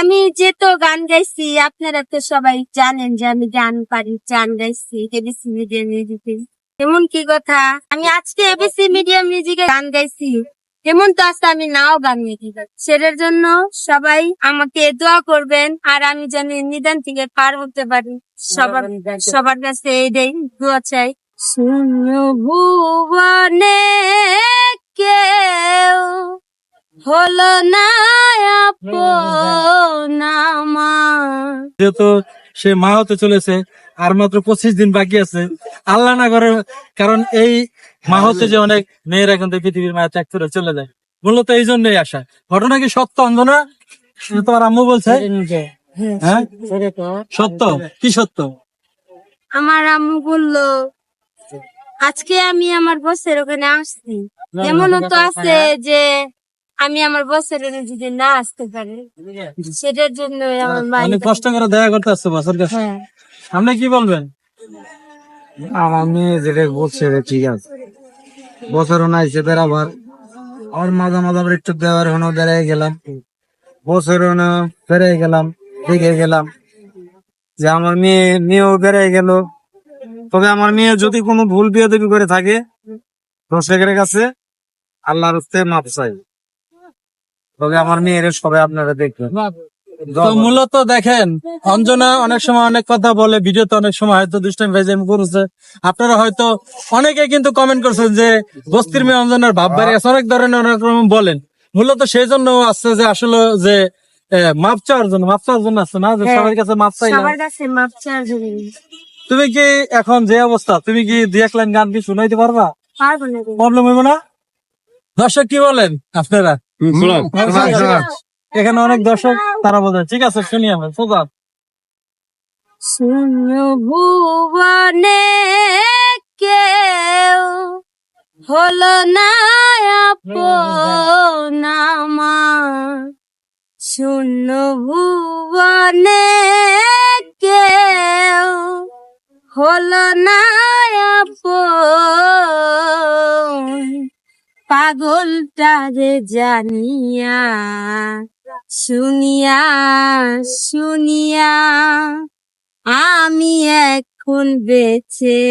আমি যে তো গান গাইছি আপনারা তো সবাই জানেন যে আমি গান পারি গান গাইছি এবিসি মিডিয়া মিউজিকে। এমন কি কথা? আমি আজকে এবিসি মিডিয়া মিউজিকে গান গাইছি। এমন তো আজকে আমি নাও গান গাইতে পারি। সেটার জন্য সবাই আমাকে দোয়া করবেন আর আমি যেন নিদান থেকে পার হতে পারি। সবার সবার কাছে এই এইটাই দোয়া চাই। শূন্য ভুবনে কেউ হলো না। যেহেতু সে মা হতে চলেছে আর মাত্র পঁচিশ দিন বাকি আছে আল্লাহ না করে কারণ এই মা হতে যে অনেক মেয়েরা কিন্তু পৃথিবীর মায়া ত্যাগ করে চলে যায়। মূলত এই জন্যই আসা। ঘটনা কি সত্য অঞ্জনা? তোমার আম্মু বলছে? হ্যাঁ সত্য? কি সত্য? আমার আম্মু বলল আজকে আমি আমার বসের ওখানে আসছি। এমনও তো আছে যে আমি আমার বসের যদি না আসতে পারি সেটার জন্য আমার মা অনেক কষ্ট করে দেখা করতে আসছে বছর কাছে। হ্যাঁ। আপনি কি বলবেন? আমার মেয়ে যেটা বলছে রে ঠিক আছে। বছরও নাইছে বেড়াবার। আমার মাঝে মাঝে আবার একটু দেওয়ার হনো বেড়াই গেলাম। বছরও না বেড়াই গেলাম দেখে গেলাম যে আমার মেয়ে মেয়েও বেড়াই গেল। তবে আমার মেয়ে যদি কোনো ভুল বিয়ে দেবী করে থাকে দর্শকের কাছে আল্লাহর হস্তে মাপ চাই তবে আমার মেয়ের সবাই আপনারা দেখবেন। তো মূলত দেখেন অঞ্জনা অনেক সময় অনেক কথা বলে ভিডিওতে অনেক সময় হয়তো দুষ্টামি করছে। আপনারা হয়তো অনেকে কিন্তু কমেন্ট করছেন যে বস্তির মেয়ে অঞ্জনার ভাব বাড়ি আছে অনেক ধরনের অনেক রকম বলেন। মূলত সেই জন্য আসছে যে আসলে যে মাপ চাওয়ার জন্য মাপ চাওয়ার জন্য আসছে না যে হ্যাঁ। সবার কাছে মাপ সবার মাপ চাওয়ার জন্য। তুমি কি এখন যে অবস্থা তুমি কি দুই এক লাইন গান কি শুনাইতে পারবা? পারব না। রে। প্রবলেম হইব না? দর্শক কি বলেন আপনারা? এখানে অনেক দর্শক তারা বলেন ঠিক আছে শুনি আমরা সোজা। ভুবনে কেউ হলো না আপন শূন্য ভুবনে কেউ হলো না আপন পাগলটারে জানিয়া শুনিয়া শুনিয়া আমি এখন বেঁচে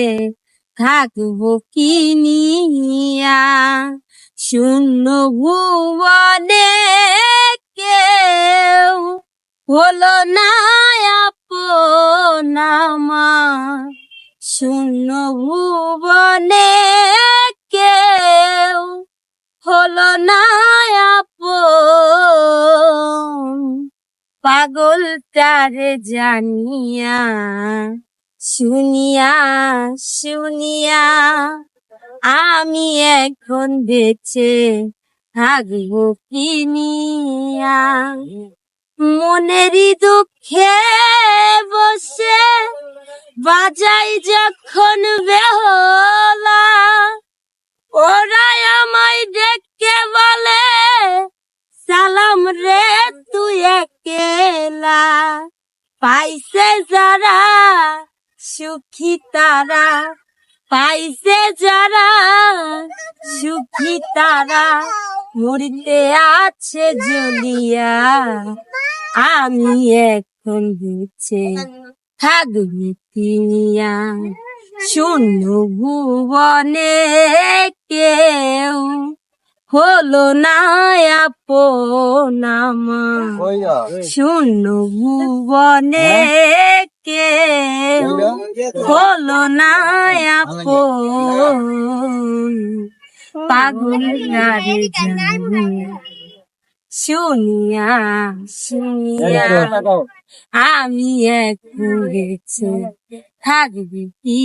থাকব কিনিয়া শূন্য ভুবনে কেউ হলো না পাগল তারে জানিয়া, শুনিয়া শুনিয়া, আমি এখন বেঁচে থাকব কিনিয়া মনেরই দুঃখে বসে বাজাই যখন বেহলা, ওরাই আমায় ডেকে পাইছে যারা, সুখী তারা। পাইছে যারা, সুখী তারা। মরিতে আছে জ্বলিয়া আমি এখন বুঝে থাকবি কিনিয়া শূন্য ভুবনে কেউ হলো না আপন আমার। শূন্য ভুবনে কেউ হলো না আপন। পাগল শুনিয়া শুনিয়া। আমি এক থাকবি কি?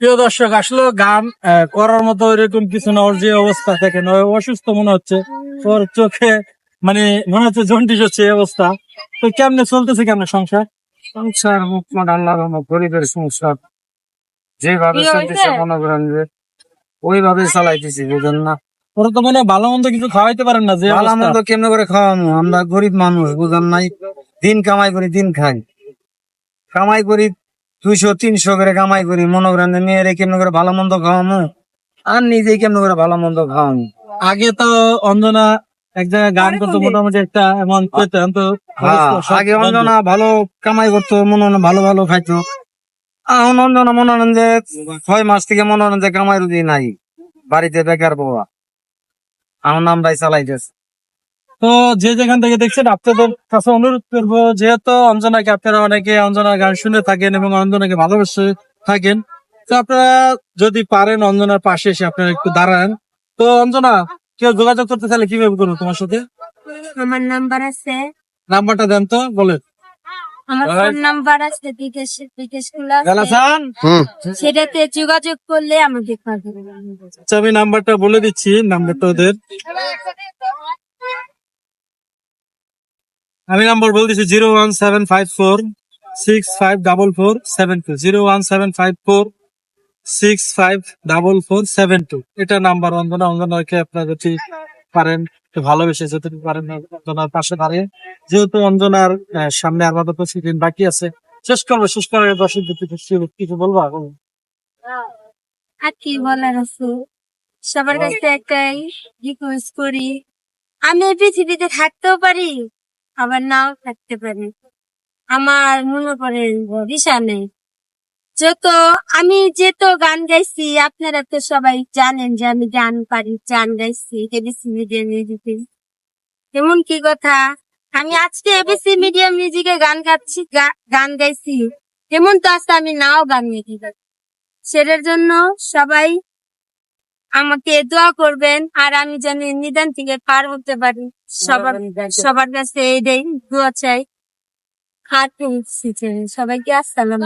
প্রিয় দর্শক আসলে গান আহ, করার মতো এরকম কিছু না। ওর যে অবস্থা দেখেন অসুস্থ মনে হচ্ছে। ওর চোখে মানে মনে হচ্ছে জন্ডিস হচ্ছে এই অবস্থা। তো কেমনে চলতেছে কেমনে সংসার? সংসার মুখমান আল্লাহ গরিবের সংসার। যেভাবে চলতেছে মনে করেন যে ওইভাবে চালাইতেছি বুঝেন না। ওরা তো মানে ভালো মন্দ কিছু খাওয়াইতে পারেন না যে ভালো মন্দ কেমনে করে খাওয়ানো আমরা গরিব মানুষ বুঝেন নাই? দিন কামাই করি দিন খাই। কামাই করি দুইশো তিনশো করে কামাই করি মনে করেন যে মেয়েরে কেমনে করে ভালো মন্দ খাওয়ামো? আর নিজেই কেমন করে ভালো মন্দ খাওয়ামো? আগে তো অঞ্জনা এক জায়গায় গান করতো মোটামুটি একটা এমন পেতেন তো হ্যাঁ, আগে অঞ্জনা ভালো কামাই করতো মনে হয় ভালো ভালো খাইতো। এখন অঞ্জনা মনে হয় যে ছয় মাস থেকে মনে হয় যে কামাই রুজি নাই। বাড়িতে বেকার বউয়া এখন আমরাই চালাইতেছি। তো যে যেখান থেকে দেখছেন আপনাদের কাছে অনুরোধ করব যেহেতু অঞ্জনাকে আপনারা অনেকে অঞ্জনার গান শুনে থাকেন এবং অঞ্জনাকে ভালোবেসে থাকেন তো আপনারা যদি পারেন অঞ্জনার পাশে এসে আপনারা একটু দাঁড়ান। তো অঞ্জনা কেউ যোগাযোগ করতে চাইলে কীভাবে করব তোমার সাথে? আমার নাম্বার আছে। নাম্বারটা দেন তো বলেন। আমার ফোন নাম্বার আছে বিকাশ বিকাশগুলো সেটাতে যোগাযোগ করলে আমাকে পাবে আচ্ছা আমি নাম্বারটা বলে দিচ্ছি নাম্বারটা ওদের। আমি নাম্বার বলে দিচ্ছি zero one seven five four six five double four seven two. Zero one seven five four six five double four seven two. এটা নাম্বার অঞ্জনা। অঞ্জনাকে আপনারা যদি পারেন ভালোবেসে যদি পারেন, অঞ্জনার পাশে দাঁড়িয়ে। যেহেতু অঞ্জনার সামনে আপাতত সিজন বাকি আছে, শেষ করব, শেষ করার কিছু বলব? আর কি বলার আছে? সবার কাছে একটাই রিকোয়েস্ট করি, আমি পৃথিবীতে থাকতেও পারি? আবার নাও থাকতে পারি। আমার মনে পড়ে দিশা নেই। যত আমি যেত গান গাইছি, আপনারা তো সবাই জানেন যে আমি গান পারি, গান গাইছি, এবিসি মিডিয়াম মিউজিকে। এমন কি কথা? আমি আজকে এবিসি মিডিয়াম মিউজিকে গান গাচ্ছি গান গাইছি। এমন তো আজকে আমি নাও গান গাইতে পারি সেটার জন্য সবাই আমাকে দোয়া করবেন আর আমি যেন নিদান থেকে পার হতে পারি। সবার সবার কাছে এটাই দোয়া চাই। হাত সবাইকে আসসালাম